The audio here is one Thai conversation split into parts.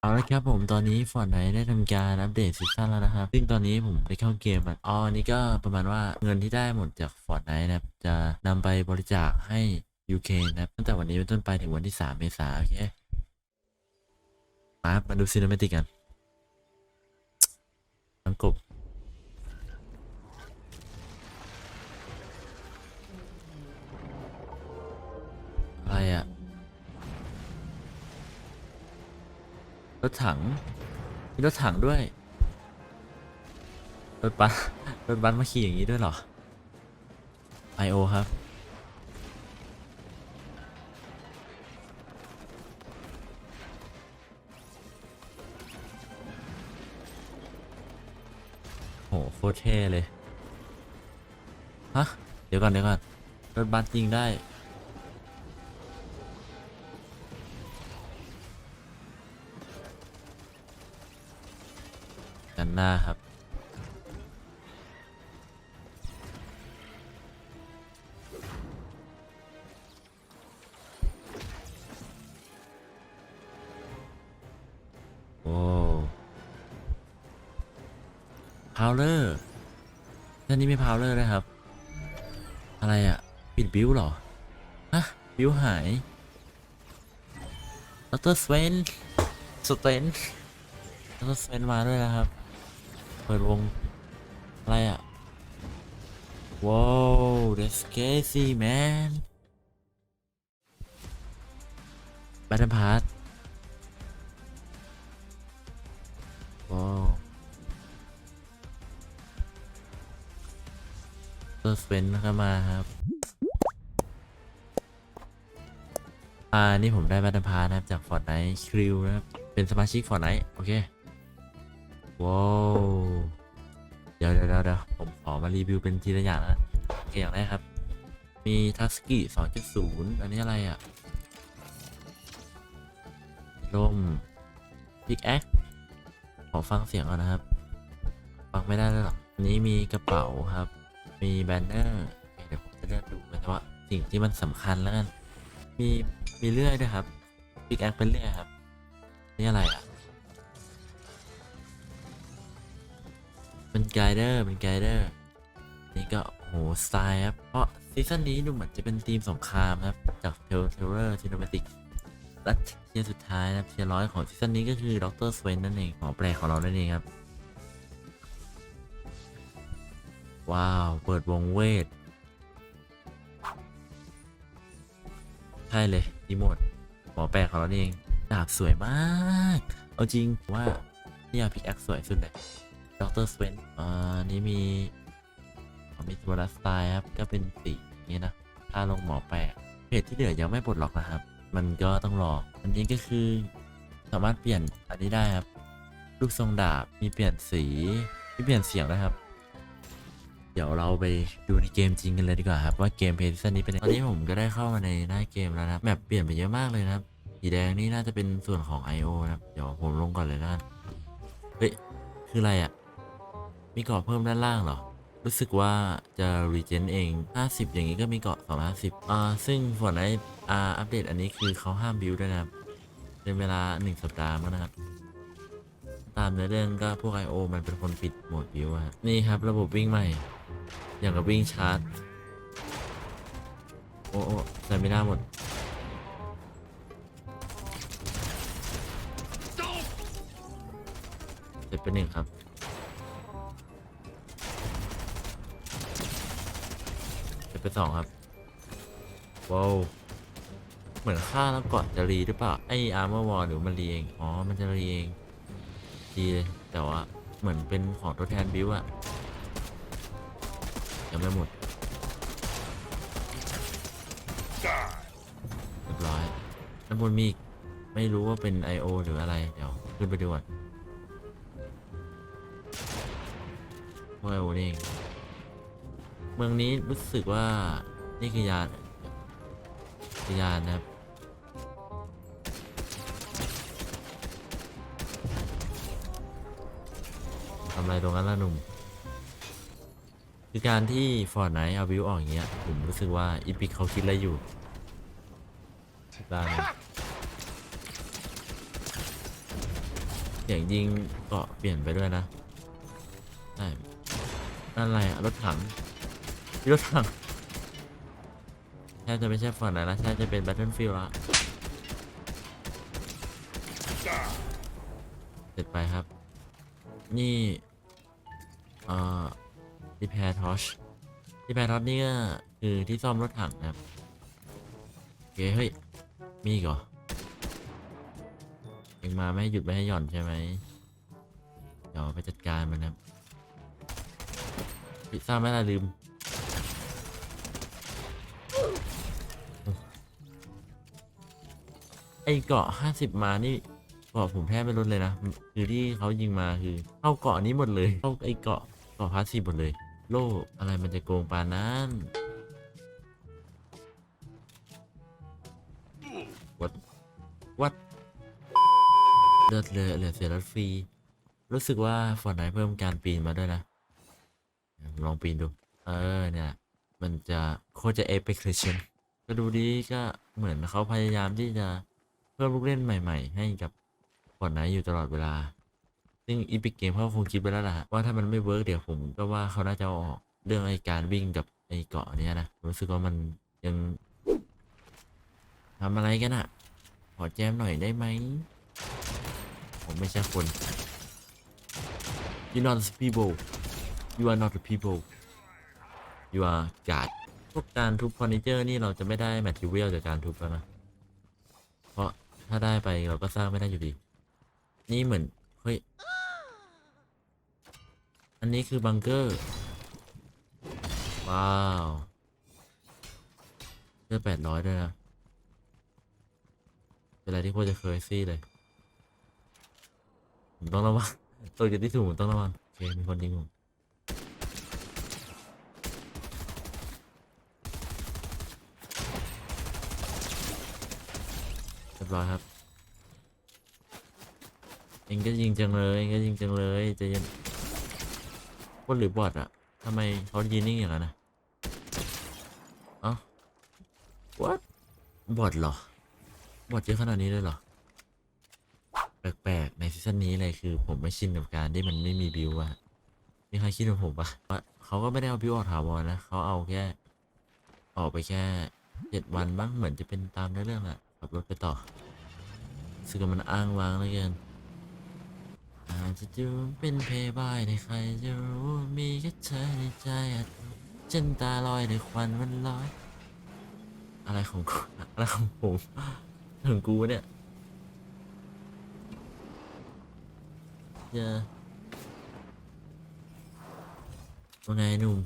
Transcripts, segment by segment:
เอาละครับผมตอนนี้ Fortnite ได้ทำการอัปเดตซีซั่นแล้วนะครับ ซึ่งตอนนี้ผมไปเข้าเกมอะอ๋ออันนี้ก็ประมาณว่าเงินที่ได้หมดจาก Fortnite นะครับ จะนำไปบริจาคให้ UK นะครับ ตั้งแต่วันนี้เป็นต้นไปถึงวันที่ 3 เมษายนโอเคมามาดูซีนิเมติกกันน้ำกบอะไรอะ ถถัง มีรถถังด้วย รถบัส รถบัสมาขี่อย่างนี้ด้วยเหรอ I.O. ครับ โหโคตรเท่เลย ฮะ เดี๋ยวก่อนเดี๋ยวก่อน รถบัสยิงได้ กันหน้าครับ โอ้พาวเลอร์ท่านนี้ไม่พาวเลอร์นะครับ อะไรอะ่ะ ปิดบิวหรอ ฮะ บิวหายดรสเวนสเตนดรสเวนมาด้วยนะครับ เปิดวง อะไรอะ่ะ ว้าว that's crazy man บัตเทิลพาร์ทว้าวเตอร์สเวนเข้ามาครับ อ่า นี่ผมได้บัตเทิลพาร์ทนะครับ จากฟอร์ดไนท์คริวนะครับ เป็นสมาชิกฟอร์ดไนท์โอเค ว้าว ดี๋ยวเดี๋ยวผมขอมารีวิวเป็นทีละอย่างนะอเคอย่างแรกครับ มีทัสกี้2.0อันนี้อะไรอะร่มพิกแอคขอฟังเสียงก่อนนะครับ ฟังไม่ได้เลยหรอกอันนี้มีกระเป๋าครับ มีแบนเนอร์เดี๋ยวผมจะเลือกดูนะว่าสิ่งที่มันสำคัญแล้วกัน มีมีเลื่อยด้วยครับพิกแอคเป็นเลื่อยครับ นี่อะไรอะ กด์เดอร์เป็นไกด์เดอร์นี่ก็โหสไตล์ครับ เพราะซีซั่นนี้ดูเหมือนจะเป็นทีมสงครามครับ จากเทลเทเลอร์ซินมติกและเทียร์สุดท้ายนะครับเทียร์ร้อยของซีซั่นนี้ก็คือด็อกเตอร์สเวนนั่นเองหมอแปลของเรานั่นเองครับ ว้าว เปิดวงเวท ใช่เลยดีโมดหมอแปลของเราเองดาบสวยมาก เอาจริงว่านี่ยพิกแอคสวยสุดเลย ด็อกเตอร์สเวนอ่านี่มีมีตัวรัสไตล์ครับ ก็เป็นสีนี้นะ ถ้าลงหมอแปลกเพจที่เหลือยังไม่ปลดล็อกนะครับ มันก็ต้องรอ อันนี้ก็คือสามารถเปลี่ยนอันนี้ได้ครับ ลูกทรงดาบ มีเปลี่ยนสี มีเปลี่ยนเสียงนะครับ เดี๋ยวเราไปดูในเกมจริงกันเลยดีกว่าครับ ว่าเกมเพลย์ซีซั่นนี้เป็นตอนนี้ผมก็ได้เข้ามาในหน้าเกมแล้วนะครับแมปเปลี่ยนไปเยอะมากเลยนะครับ สีแดงนี่น่าจะเป็นส่วนของ I.O. นะครับ เดี๋ยวผมลงก่อนเลยนะเฮ้ย คืออะไรอะ มีเกาะเพิ่มด้านล่างเหรอ รู้สึกว่าจะรีเจนเอง 50 อย่างนี้ก็มีเกาะ250อ่าซึ่งฝนไออ่าอัปเดตอันนี้คือเขาห้ามบิวด้วยนะครับเป็นเวลา 1 สัปดาห์มั้งนะครับ ตามเนื้อเรื่องก็พวก I.O. มันเป็นคนปิดโหมดบิวอะครับนี่ครับระบบวิ่งใหม่ อย่างกับวิ่งชาร์จ โอ้โอ้ใส่ไม่ได้หมดเสร็จไปหนึ่งครับ ไปสองครับ ว้าวเหมือนฆ่าแล้วก่อนจะรีหรือเปล่า ไออาร์เมอร์วอลหรือมันรีเอง อ๋อ มันจะรีเอง ดีเลย แต่ว่าเหมือนเป็นของตัวแทนบิวอะยังไม่หมดเรียบร้อยด้านบนมีไม่รู้ว่าเป็น I.O. หรืออะไร เดี๋ยว ขึ้นไปดูก่อนว่า I.O. นี่เอง เมืองนี้รู้สึกว่านี่คือยานคือยานนะครับทำอะไรตรงนั้นล่ะหนุ่ม คือการที่ฟอร์ดไนเอาวิวออกอย่างเงี้ย ผมรู้สึกว่าอีพิกเขาคิดอะไรอยู่ด้านเสียงยิงเกาะเปลี่ยนไปด้วยนะใช่อะไรอะรถถัง รถถังแทบจะไม่ใช่ฝั่งไหนละแทบจะเป็น Battlefield ละเสร็จไปครับ นี่ เอ่อ repair torch repair torch นี่ก็คือที่ซ่อมรถถังนะครับโอเคเฮ้ย มีอีกเหรอเองมาไม่ให้หยุดไม่ให้หย่อนใช่ไหมเดี๋ยวไปจัดการมันนะครับพิซซ่าไม่ได้ลืม ไอเกาะห้าสิบมานี่เกาะผมแทบไม่ลดเลยนะ คือที่เขายิงมาคือเข้าเกาะนี้หมดเลยเข้าไอเกาะเกาะพาสซีหมดเลย โล่อะไรมันจะโกงปานนั้นวัดวัดเลือดเลือเหลือเสียรถฟรี รู้สึกว่าฟอร์ไนเพิ่มการปีนมาด้วยนะ ลองปีนดู เออเนี่ย มันจะโคตรจะเอ e ค c ชก็ดูดีก็เหมือนเขาพยายามที่จะ พิ่มลูกเล่นใหม่ ๆ ให้กับฟอร์ดไนอยู่ตลอดเวลา ซึ่งอีพิกเกมเขาคงคิดไปแล้วล่ะว่าถ้ามันไม่เวิร์กเดี๋ยวผมก็ว่าเขาน่าจะเอาอกเรื่องไอการวิ่งกับไอเกาะเนี้ยนะรู้สึกว่ามันยังทำอะไรกันอะขอแจมหน่อยได้ไหม ผมไม่ใช่คน you not the people you are not the people you are god พวกการทุบฟอร์นิเจอร์นี่เราจะไม่ได้แมทริเวลจากการทุบแล้วนะ ถ้าได้ไปเราก็สร้างไม่ได้อยู่ดี นี่เหมือน เฮ้ย อันนี้คือบังเกอร์ ว้าวเลือดแปดร้อยด้วยนะ เป็นอะไรที่โคตรจะเคยซี่เลย ผมต้องระวัง ตัวจุดที่ถูกผมต้องระวัง โอเค มีคนยิงผม เรีย บร้อยครับ เองก็ยิงจังเลยเองก็ยิงจังเลยจะเย็นคนหรือบอทอะทำไมเขายืนนิ่งอย่างนั้นนะเอ้า what บอทเหรอบอทเยอะขนาดนี้เลยเหรอ แปลกๆในซีซั่นนี้เลยคือ ผมไม่ชินกับการที่มันไม่มีบิวอะมีใครคิดเหมือนผมปะว่าเขาก็ไม่ได้เอาบิวออกถาวรนะเขาเอาแค่ ออกไปแค่เจ็ดวันบ้างเหมือนจะเป็นตามเนื้อเรื่องอะ ขับรถไปต่อซึ่งมันอ้างว้างเหลือเกินอาจจะดูเป็นเพย์บายในใครจะรู้มีแค่เธอในใจอาจฉันตาลอยในควันมันลอย อะไรของกูอะไรของผมถึงกูเนี่ยจอว่าไงหนุ่ม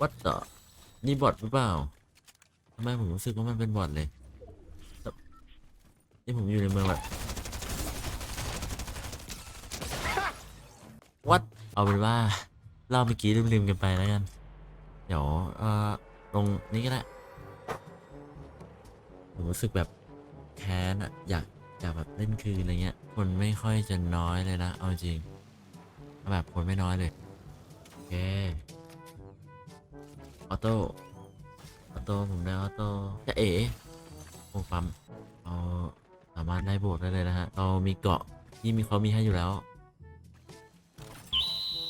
วัดต่อ นี่บอทหรือเปล่าทำไมผมรู้สึกว่ามันเป็นบอทเลยแล้วนี่ผมอยู่ในเมืองแบบวัดเอาเป็นว่าเล่าเมื่อกี้ลืมๆกันไปแล้วกัน เดี๋ยวเอ่อลงนี้ก็ได้ผมรู้สึกแบบแค้นอะอยากอยากแบบเล่นคืนอะไรเงี้ย คนไม่ค่อยจะน้อยเลยนะ เอาจริง แบบคนไม่น้อยเลย โอเค ออโต้ ออโต้ ผมได้ออโต้จะเอ๋โอ้ปั๊มเราสามารถได้โบสได้เลยนะฮะ เรามีเกาะที่มีเขามีให้อยู่แล้ว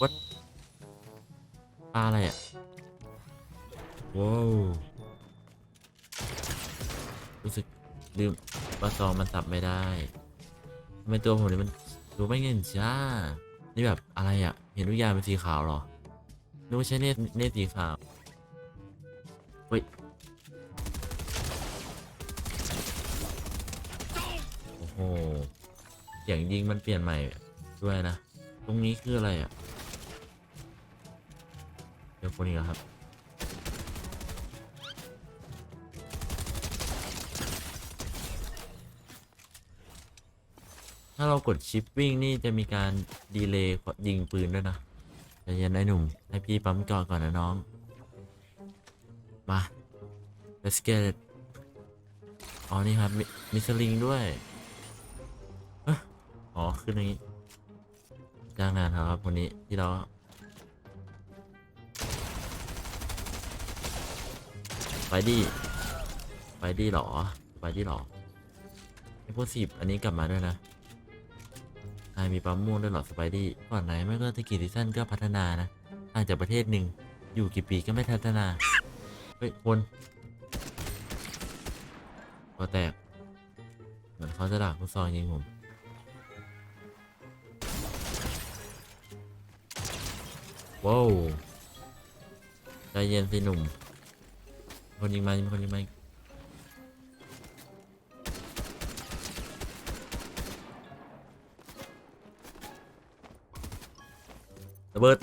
วัดปลาอะไรอะ ว้าว รู้สึกลืมว่าซองมันสับไม่ได้ทำไมตัวผมนี่มันดูไม่เงินจ้า นี่แบบอะไรอะ เห็นทุกอย่างเป็นสีขาวเหรอนึกว่าใช้เนตเนตสีขาว เฮ้ย โอ้โห เสียงยิงมันเปลี่ยนใหม่ด้วยนะ ตรงนี้คืออะไรอะ เดี๋ยวคนนี้ครับ ถ้าเรากดชิปวิ่งนี่จะมีการดีเลย์ยิงปืนด้วยนะใจเย็นไอ้หนุ่ม ให้พี่ปั๊มก่อนก่อนนะน้อง มา let's get it อ๋อ นี่ครับมีมีสลิงด้วยอ๋อ ขึ้นอย่างนี้จ้างงานเขาครับ วันนี้ที่เราไปดิไปดิหรอ ไปดิหรอไอพวกสิบอันนี้กลับมาด้วยนะนายมีปั๊มม่วงด้วยเหรอสไปดี้ก่อนไหนไม่ก็ตะกี้ซีซั่นก็พัฒนานะห่างจากประเทศหนึ่งอยู่กี่ปีก็ไม่พัฒนา เฮ้ย คนตัวแตก เหมือนเขาจะดักลูกซองยิงผมว้าวใจเย็นสิหนุ่ม คนยิงมามีคนยิงมาระเบิด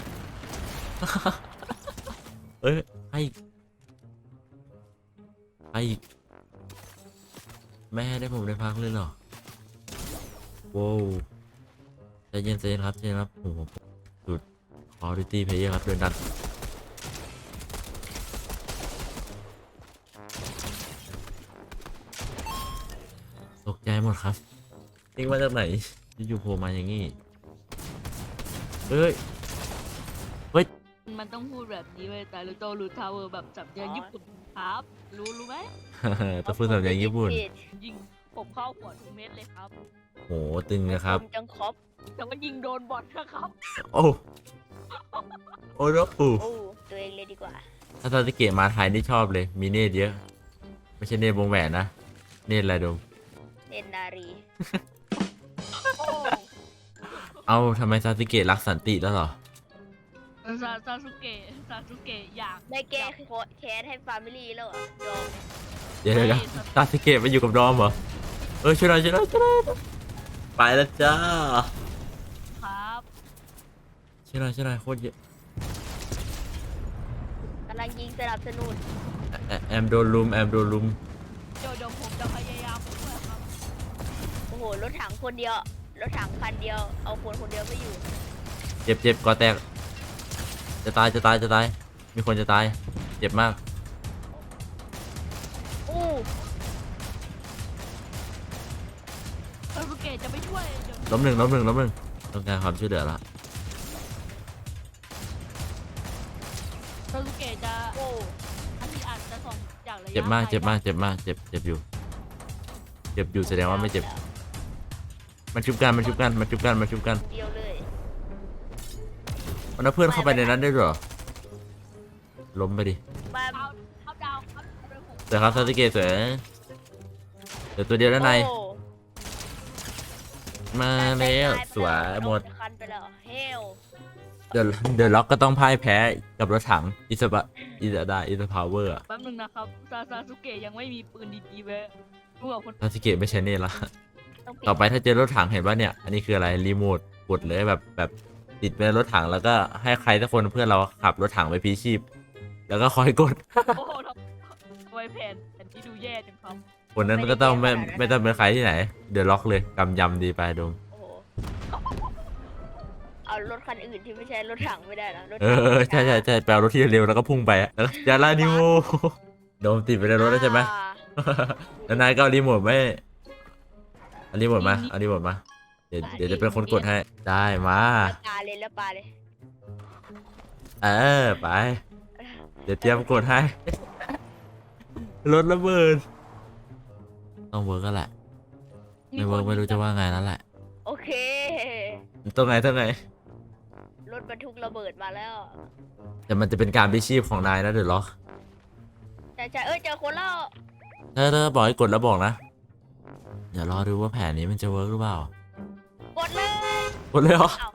เอ้ยให้ อีกให้อีก แม่ให้ได้ผมได้พักเลยเหรอว้าวใจเย็นใจเย็นครับใจเย็นครับโอ้โหสุดคอร์ดิตี้เพย์ครับเดินดันตกใจหมดครับนี่มาจากไหนอยู่ๆโผล่มาอย่างงี้เฮ้ยมันต้องพูดแบบนี้เว้ยแต่ลูโตลูทาวเวอร์แบบจับยางญี่ปุ่นครับ รู้รู้ไหมต้องพูดสำเนียงญี่ปุ่น ยิงผมเข้าหัวทุกเม็ดเลยครับโหตึงนะครับผมจังครบแต่ว่ายิงโดนบอลนะครับ โอ้ โอ้โหโอ้ตัวเองเลยดีกว่า ถ้าซาสึเกะมาไทยนี่ชอบเลย มีเนตเยอะ ไม่ใช่เนตวงแหวนนะ เนตอะไรดม เนนนารีโอ้เอาทำไมซาสึเกะรักสันติแล้วเหรอ ซาซาสุเกะซาสุเกะอยากได้แก้แค้นให้ฟามิลี่แล้วเหรอโยมเดี๋ยวเดี๋ยวเดี๋ยวซาสึเกะไปอยู่กับดอมเหรอ เออช่วยหน่อยช่วยหน่อยช่วยหน่อยไปแล้วจ้าครับช่วยหน่อยช่วยหน่อยโคตรเยอะกำลังยิงสนับสนุนแอแอมโดนลุมแอมโดนลุมเดี๋ยวเดี๋ยวผมจะพยายามช่วยครับโอ้โหรถถังคนเดียวรถถังคันเดียว เอาคนคนเดียวไม่อยู่ เจ็บเจ็บก่อแตก จะตายจะตายจะตาย มีคนจะตาย เจ็บมาก อู้ซาสุเกะจะไปช่วยเดี๋ยวล้มหนึ่งล้มหนึ่งล้มหนึ่งต้องการความช่วยเหลือละซาสุเกะจะโอ้อันที่อาจจะส่งจากระยะเจ็บมากไลเจ็บมากเจ็บมากเจ็บเจ็บอยู่ เจ็บอยู่แสดงว่าไม่เจ็บ มันชุบกันมันชุบกันมันชุบกันมันชุบกัน เดียวเลย มันเอาเพื่อนเข้าไปในนั้นได้ด้วยเหรอ ล้มไปดิมาเอาเอาดาวครับเอาไปผมเดี๋ยวครับซาสึเกะเสือเดี๋ยวตัวเดียวด้านใน โอ้มาแล้วสวยหมด คันไปแล้วเฮลเดี๋ยวเดี๋ยวล็อกก็ต้องพ่ายแพ้กับรถถังอิสบะอิสดาอิสพาวเวอร์แป๊บนึงนะครับซาซาสุเกะยังไม่มีปืนดีๆเว้ยรู้กับคนซาสึเกะไม่ใช่เนตละต้องปิดต่อไปถ้าเจอรถถังเห็นว่าเนี่ย อันนี้คืออะไร รีโมทกดเลยแบบแบบ ติดไปในรถถังแล้วก็ให้ใครสักคนเพื่อนเราขับรถถังไปพีชีพ แล้วก็คอยกด โอ้โหทำไมแผ่นแผ่นที่ดูแย่จังครับ คนนั้นก็ต้องไม่ไม่ต้องเป็นใครที่ไหน เดี๋ยวล็อกเลยกำยำดีไปดม โอ้โห เอารถคันอื่นที่ไม่ใช่รถถังไม่ได้เหรอรถเอถังอใช่ใช่ใช่แปลรถที่เร็วแล้วก็พุ่งไปอะแล้วยาลานิโมโดมติดไปในรถแล้วใช่ไหม อ่า แล้วนายก็เอารีโมทไม่เอารีโมทมาเอารีโมทมา เดี๋ยวเดี๋ยวจะเป็นคนกดให้ ได้มาแล้วปลาเลยแล้วปลาเลยเออไป เดี๋ยวเตรียมกดให้ รถระเบิด ต้องเวิร์กก็แหละ ไม่เวิร์กไม่รู้จะว่าไงแล้วแหละ โอเค ตรงไหนตรงไหน รถบรรทุกระเบิดมาแล้ว แต่มันจะเป็นการพิชีพของนายนะเดี๋ยวล็อกใช่ใช่เอ้ยเจอคนแล้ว ถ้าถ้าบอกให้กดแล้วบอกนะเดี๋ยวรอดูว่าแผนนี้มันจะเวิร์กหรือเปล่า กดเลยกดเลยเหรอ เอา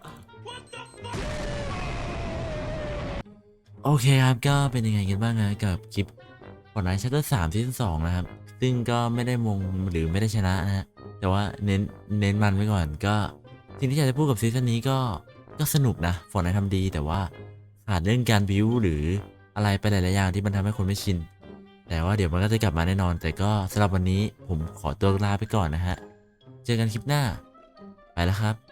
โอเคครับก็เป็นยังไงกันบ้างนะกับคลิปก่อนไนชัตเตอร์สามซีซั่นสองนะครับ ซึ่งก็ไม่ได้มงหรือไม่ได้ชนะนะฮะแต่ว่าเน้นเน้นมันไว้ก่อนก็สิ่งที่อยากจะพูดกับซีซั่นนี้ก็ก็สนุกนะฟอร์ไนทำดี แต่ว่าขาดเรื่องการบิวหรืออะไรไปหลายๆอย่างที่มันทำให้คนไม่ชิน แต่ว่าเดี๋ยวมันก็จะกลับมาแน่นอน แต่ก็สำหรับวันนี้ผมขอตัวลาไปก่อนนะฮะเจอกันคลิปหน้า ไปแล้วครับ